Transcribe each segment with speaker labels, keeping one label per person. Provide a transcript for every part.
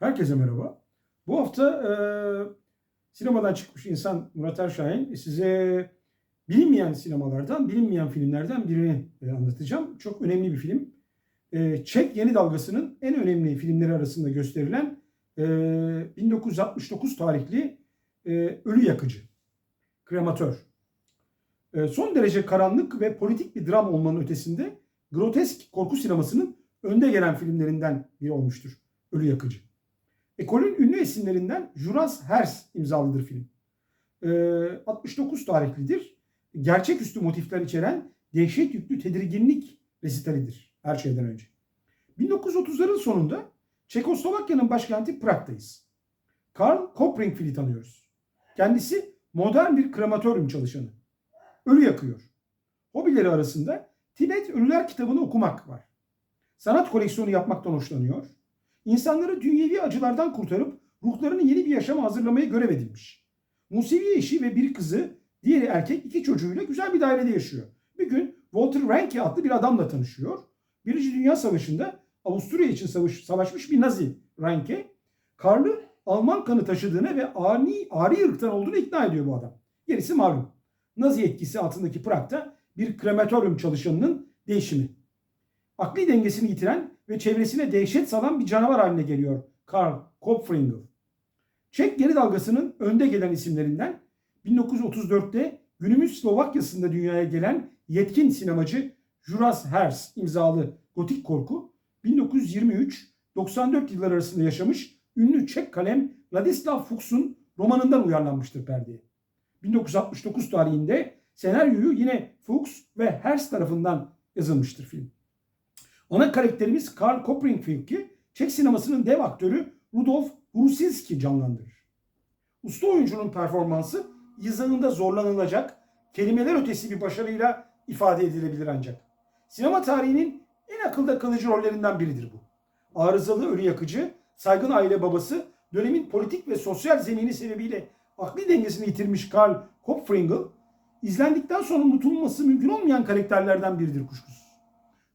Speaker 1: Herkese merhaba. Bu hafta e, sinemadan çıkmış insan Murat Erşahin size bilinmeyen sinemalardan, bilinmeyen filmlerden birini e, anlatacağım. Çok önemli bir film. E, Çek Yeni Dalgası'nın en önemli filmleri arasında gösterilen e, 1969 tarihli e, Ölü Yakıcı, Krematör. E, son derece karanlık ve politik bir dram olmanın ötesinde grotesk korku sinemasının önde gelen filmlerinden biri olmuştur. Ölü Yakıcı. Ekolün ünlü isimlerinden Juras Hers imzalıdır film. Ee, 69 tarihlidir. Gerçeküstü motifler içeren dehşet yüklü tedirginlik resitalidir her şeyden önce. 1930'ların sonunda Çekoslovakya'nın başkenti Prag'dayız. Karl Kopringfield'i tanıyoruz. Kendisi modern bir krematoryum çalışanı. Ölü yakıyor. Hobileri arasında Tibet Ölüler kitabını okumak var. Sanat koleksiyonu yapmaktan hoşlanıyor İnsanları dünyevi acılardan kurtarıp ruhlarını yeni bir yaşama hazırlamaya görev edilmiş. Musevi eşi ve bir kızı, diğeri erkek iki çocuğuyla güzel bir dairede yaşıyor. Bir gün Walter Ranke adlı bir adamla tanışıyor. Birinci Dünya Savaşı'nda Avusturya için savaş, savaşmış bir Nazi Ranke, Karl'ı Alman kanı taşıdığını ve ani, ari ırktan olduğunu ikna ediyor bu adam. Gerisi malum. Nazi etkisi altındaki Prag'da bir krematoryum çalışanının değişimi. Akli dengesini yitiren ve çevresine dehşet salan bir canavar haline geliyor Karl Kopfringel. Çek geri dalgasının önde gelen isimlerinden 1934'te günümüz Slovakya'sında dünyaya gelen yetkin sinemacı Juras Hers imzalı gotik korku 1923-94 yıllar arasında yaşamış ünlü Çek kalem Ladislav Fuchs'un romanından uyarlanmıştır perdeye. 1969 tarihinde senaryoyu yine Fuchs ve Hers tarafından yazılmıştır film. Ana karakterimiz Karl Kopringfield ki Çek sinemasının dev aktörü Rudolf Grusinski canlandırır. Usta oyuncunun performansı izahında zorlanılacak, kelimeler ötesi bir başarıyla ifade edilebilir ancak. Sinema tarihinin en akılda kalıcı rollerinden biridir bu. Arızalı ölü yakıcı, saygın aile babası, dönemin politik ve sosyal zemini sebebiyle akli dengesini yitirmiş Karl Kopfringel, izlendikten sonra unutulması mümkün olmayan karakterlerden biridir kuşkusuz.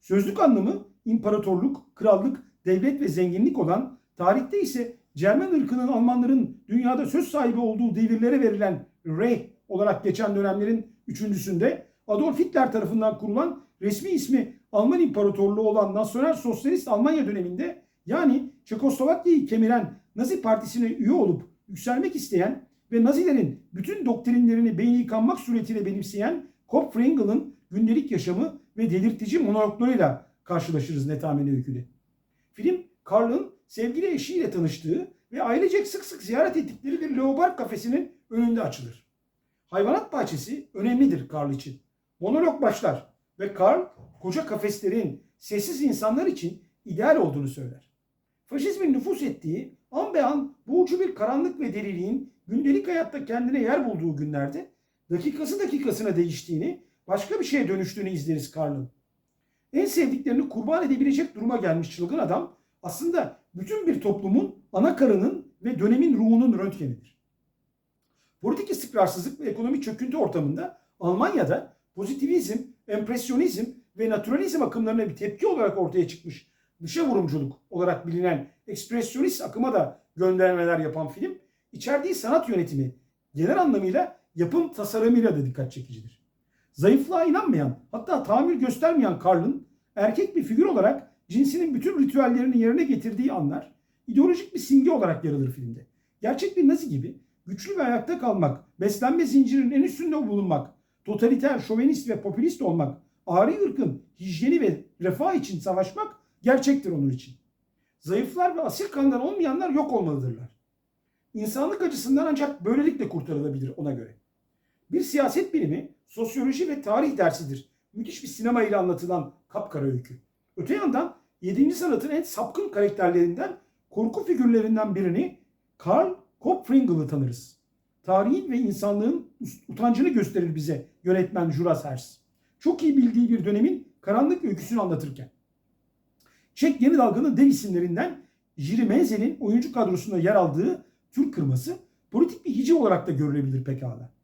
Speaker 1: Sözlük anlamı imparatorluk, krallık, devlet ve zenginlik olan, tarihte ise Cermen ırkının Almanların dünyada söz sahibi olduğu devirlere verilen Reich olarak geçen dönemlerin üçüncüsünde Adolf Hitler tarafından kurulan resmi ismi Alman İmparatorluğu olan Nasyonel Sosyalist Almanya döneminde yani Çekoslovakya'yı kemiren Nazi Partisi'ne üye olup yükselmek isteyen ve Nazilerin bütün doktrinlerini beyni yıkanmak suretiyle benimseyen Kopfringel'ın gündelik yaşamı ve delirtici monologlarıyla karşılaşırız netamene öyküde. Film Karl'ın sevgili eşiyle tanıştığı ve ailecek sık sık ziyaret ettikleri bir leopar kafesinin önünde açılır. Hayvanat bahçesi önemlidir Karl için. Monolog başlar ve Karl koca kafeslerin sessiz insanlar için ideal olduğunu söyler. Faşizmin nüfus ettiği an be an boğucu bir karanlık ve deliliğin gündelik hayatta kendine yer bulduğu günlerde dakikası dakikasına değiştiğini, başka bir şeye dönüştüğünü izleriz Karl'ın. En sevdiklerini kurban edebilecek duruma gelmiş çılgın adam aslında bütün bir toplumun ana karının ve dönemin ruhunun röntgenidir. Politik istikrarsızlık ve ekonomik çöküntü ortamında Almanya'da pozitivizm, empresyonizm ve naturalizm akımlarına bir tepki olarak ortaya çıkmış dışa vurumculuk olarak bilinen ekspresyonist akıma da göndermeler yapan film, içerdiği sanat yönetimi genel anlamıyla yapım tasarımıyla da dikkat çekicidir. Zayıflığa inanmayan, hatta tahammül göstermeyen Karl'ın erkek bir figür olarak cinsinin bütün ritüellerini yerine getirdiği anlar ideolojik bir simge olarak yer alır filmde. Gerçek bir nazi gibi güçlü ve ayakta kalmak, beslenme zincirinin en üstünde bulunmak, totaliter, şovenist ve popülist olmak, ari ırkın hijyeni ve refah için savaşmak gerçektir onun için. Zayıflar ve asil kandan olmayanlar yok olmalıdırlar. İnsanlık açısından ancak böylelikle kurtarılabilir ona göre. Bir siyaset bilimi, sosyoloji ve tarih dersidir. Müthiş bir sinema ile anlatılan kapkara öykü. Öte yandan 7. sanatın en sapkın karakterlerinden, korku figürlerinden birini Karl Kopfringel'ı tanırız. Tarihin ve insanlığın utancını gösterir bize yönetmen Juras Hers. Çok iyi bildiği bir dönemin karanlık öyküsünü anlatırken. Çek Yeni Dalga'nın dev isimlerinden Jiri Menzel'in oyuncu kadrosunda yer aldığı Türk kırması politik bir hici olarak da görülebilir pekala.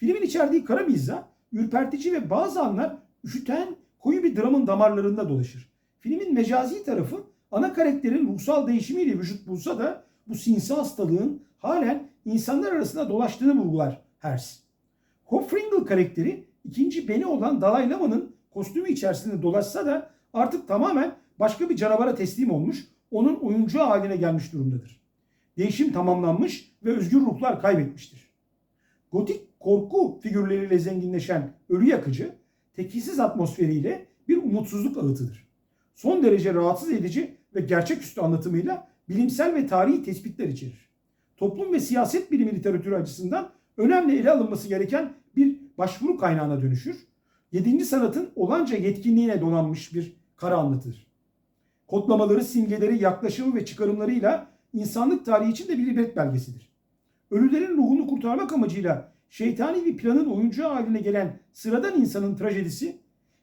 Speaker 1: Filmin içerdiği kara mizah, ürpertici ve bazı anlar üşüten koyu bir dramın damarlarında dolaşır. Filmin mecazi tarafı ana karakterin ruhsal değişimiyle vücut bulsa da bu sinsi hastalığın halen insanlar arasında dolaştığını vurgular Hers. Hopfringle karakteri ikinci beni olan Dalai Lama'nın kostümü içerisinde dolaşsa da artık tamamen başka bir canavara teslim olmuş, onun oyuncu haline gelmiş durumdadır. Değişim tamamlanmış ve özgür ruhlar kaybetmiştir. Gotik korku figürleriyle zenginleşen ölü yakıcı, tekilsiz atmosferiyle bir umutsuzluk ağıtıdır. Son derece rahatsız edici ve gerçeküstü anlatımıyla bilimsel ve tarihi tespitler içerir. Toplum ve siyaset bilimi literatürü açısından önemli ele alınması gereken bir başvuru kaynağına dönüşür. Yedinci sanatın olanca yetkinliğine donanmış bir kara anlatıdır. Kodlamaları, simgeleri, yaklaşımı ve çıkarımlarıyla insanlık tarihi için de bir ibret belgesidir. Ölülerin ruhunu kurtarmak amacıyla şeytani bir planın oyuncu haline gelen sıradan insanın trajedisi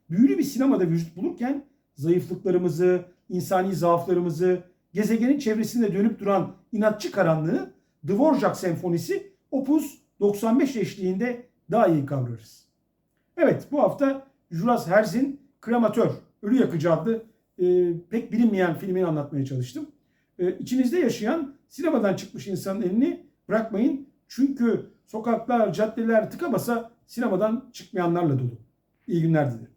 Speaker 1: büyülü bir sinemada vücut bulurken zayıflıklarımızı, insani zaaflarımızı, gezegenin çevresinde dönüp duran inatçı karanlığı Dvorak Senfonisi Opus 95 eşliğinde daha iyi kavrarız. Evet bu hafta Juras Herz'in Krematör, Ölü Yakıcı adlı e, pek bilinmeyen filmini anlatmaya çalıştım. E, içinizde yaşayan sinemadan çıkmış insanın elini bırakmayın. Çünkü sokaklar, caddeler tıka basa sinemadan çıkmayanlarla dolu. İyi günler dilerim.